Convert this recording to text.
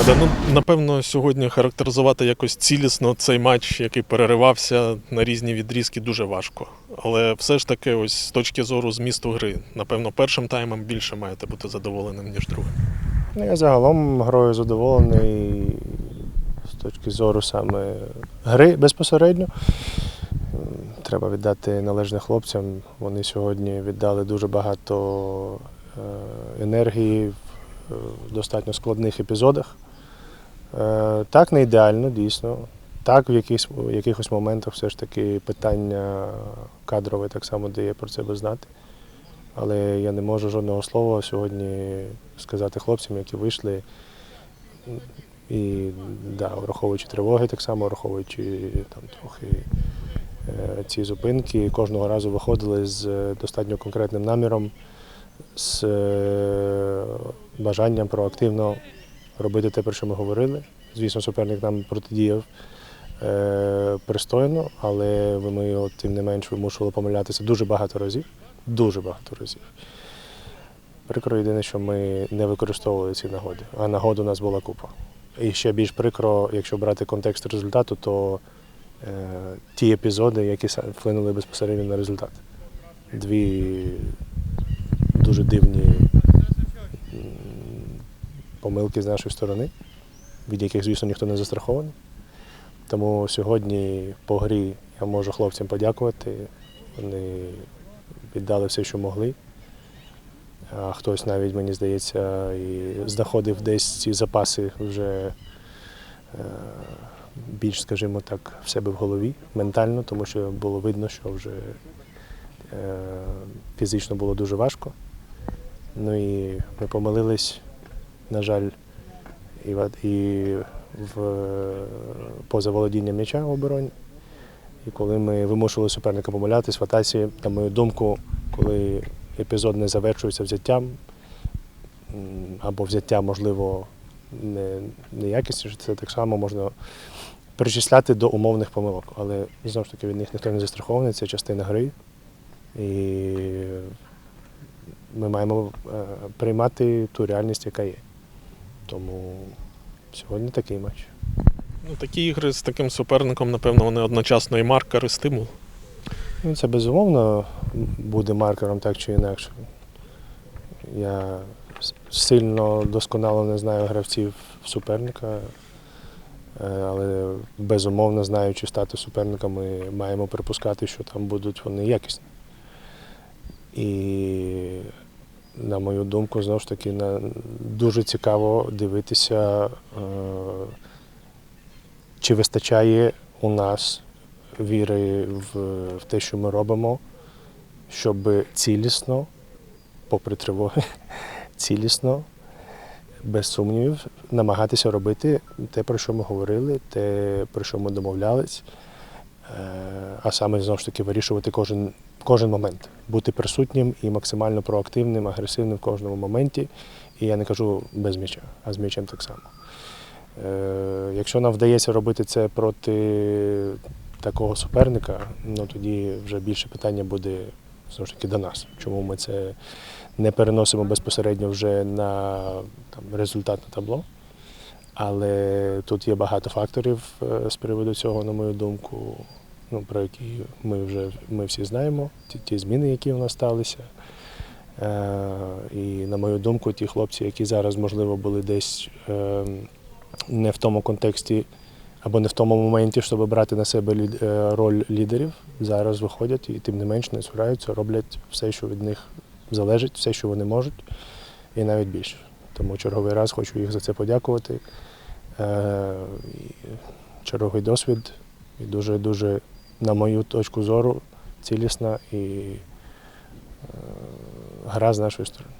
Ахмеде, ну напевно, сьогодні характеризувати якось цілісно цей матч, який переривався на різні відрізки, дуже важко. Але все ж таки, ось з точки зору змісту гри, напевно, першим таймом більше маєте бути задоволеним, ніж другим. Ну, я загалом грою задоволений з точки зору саме гри безпосередньо. Треба віддати належне хлопцям. Вони сьогодні віддали дуже багато е, енергії е, в достатньо складних епізодах. Е, Так, не ідеально, дійсно. Так, в якихось, в якихось моментах все ж таки питання кадрове так само дає про себе знати. Але я не можу жодного слова сьогодні сказати хлопцям, які вийшли. І да, враховуючи тривоги, так само, враховуючи там трохи е, ці зупинки, кожного разу виходили з е, достатньо конкретним наміром, з е, бажанням проактивно робити те, про що ми говорили. Звісно, суперник нам протидіяв е, пристойно, але ми його тим не менш вимушували помилятися дуже багато разів. Дуже багато разів. Прикро єдине, що ми не використовували ці нагоди, а нагод у нас була купа. І ще більш прикро, якщо брати контекст результату, то е, ті епізоди, які вплинули безпосередньо на результат. Дві дуже дивні помилки з нашої сторони, від яких, звісно, ніхто не застрахований. Тому сьогодні по грі я можу хлопцям подякувати. Вони віддали все, що могли. А хтось навіть, мені здається, і знаходив десь ці запаси вже е, більш, скажімо так, в себе в голові ментально, тому що було видно, що вже е, фізично було дуже важко. Ну і ми помилились, на жаль, і, в- і в, поза володінням м'яча в обороні. І коли ми вимушували суперника помилятись в атаці, на мою думку, коли епізод не завершується взяттям, або взяття, можливо, не, неякісніше, це так само можна причисляти до умовних помилок. Але знову ж таки від них ніхто не застрахований, це частина гри. І ми маємо е, приймати ту реальність, яка є. Тому сьогодні такий матч. Ну, такі ігри з таким суперником, напевно, вони одночасно і маркер, і стимул. Ну, це безумовно буде маркером так чи інакше. Я сильно досконало не знаю гравців суперника, е, але безумовно, знаючи статус суперника, ми маємо припускати, що там будуть вони якісні. І, на мою думку, знову ж таки, на, дуже цікаво дивитися, е, чи вистачає у нас віри в, те, що ми робимо, щоб цілісно, попри тривоги, цілісно, без сумнівів, намагатися робити те, про що ми говорили, те, про що ми домовлялись, а саме знову ж таки вирішувати кожен, кожен момент, бути присутнім і максимально проактивним, агресивним в кожному моменті. І я не кажу без м'яча, а з м'ячем так само. Е, Якщо нам вдається робити це проти такого суперника, ну тоді вже більше питання буде знову ж таки до нас. Чому ми це не переносимо безпосередньо вже на там, результатне табло. Але тут є багато факторів е, з приводу цього, на мою думку, ну, про які ми вже ми всі знаємо, ті, ті зміни, які у нас сталися. Е, і на мою думку, ті хлопці, які зараз, можливо, були десь е, не в тому контексті або не в тому моменті, щоб брати на себе роль лідерів, зараз виходять і тим не менш не цураються, роблять все, що від них залежить, все, що вони можуть, і навіть більше. Тому черговий раз хочу їх за це подякувати. Е, Черговий досвід і дуже-дуже, на мою точку зору, цілісна і е, гра з нашої сторони.